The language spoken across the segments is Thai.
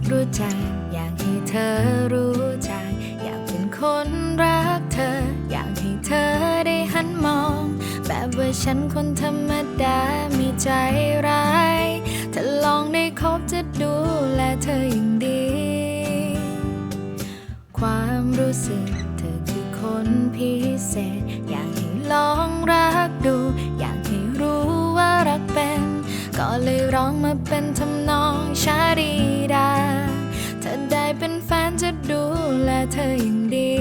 กรู้จัก อยากให้เธอรู้จัก อยากเป็นคนรักเธอ อยากให้เธอได้หันมอง แบบว่าฉันคนธรรมดามีใจร้ายถ้าลองได้คบจะดูแลเธออย่างดี ความรู้สึกเธอคือคนพิเศษ อยากให้ลองรักดู อยากให้รู้ว่ารักเป็น ก็เลยร้องมาเป็นทำนองชาดี เธออย่างดี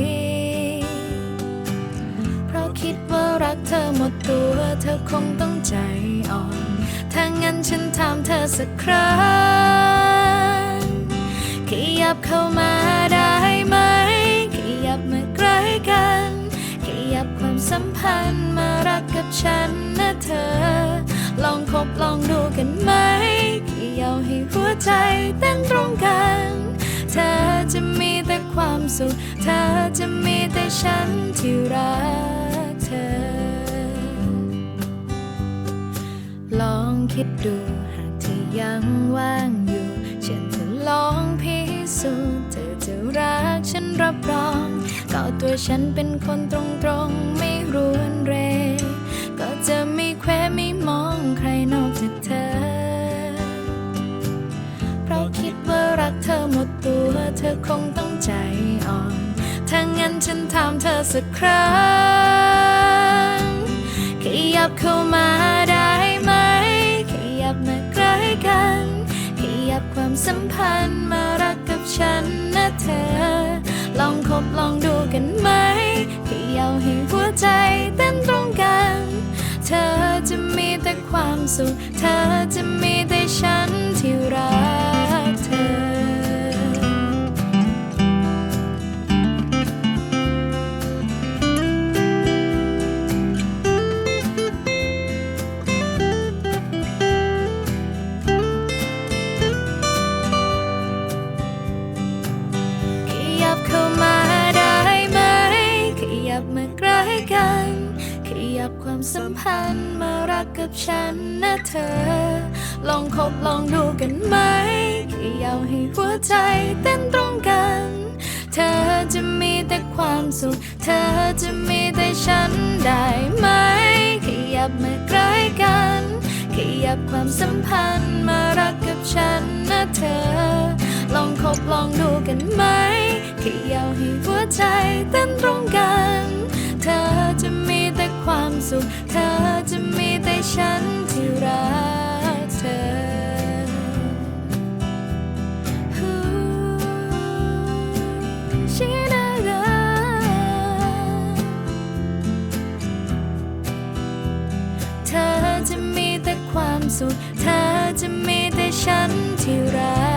เพราะคิดว่ารักเธอหมดตัวเธอคงต้องใจอ่อน ถ้างั้นฉันถามเธอสักครั้ง ขยับเข้ามาได้ไหม ขยับมาใกล้กัน ขยับความสัมพันธ์มารักกับฉันนะเธอ ลองคบลองดูกันไหม ขยับให้หัวใจเต้นตรงกัน สุขเธอจะมีแต่ฉันที่รักเธอ ลองคิดดูหากเธอยังว่างอยู่ ฉันจะลองพิสูจน์เธอจะรักฉันรับรองก็ตัวฉันเป็นคนตรงๆไม่รุ คงต้องใจอ่อนถ้างั้นฉันถามเธอสักครั้ง ขยับเข้ามาได้ไหม ขยับมาใกล้กัน ขยับความสัมพันธ์มารักกับฉันนะเธอ ลองคบลองดูกันไหม ขยับให้หัวใจเต้นตรงกัน เธอจะมีแต่ความสุข เธอจะมีแต่ฉันที่รัก ยับความสัมพันธ์มารักกับฉันนะเธอ ลองคบลองดูกันไหมขยับให้หัวใจเต้นตรงกัน เธอจะมีแต่ความสุข เธอจะมีแต่ฉันได้ไหม ขยับมาใกล้กัน ขยับความสัมพันธ์มารักกับฉันนะเธอ ลองคบลองดูกันไหมขยับให้หัวใจเต้นตรง สุข เธอจะมีแต่ฉันที่รักเธอชินาดาเธอจะมีแต่ความสุข เธอจะมีแต่ฉันที่รัก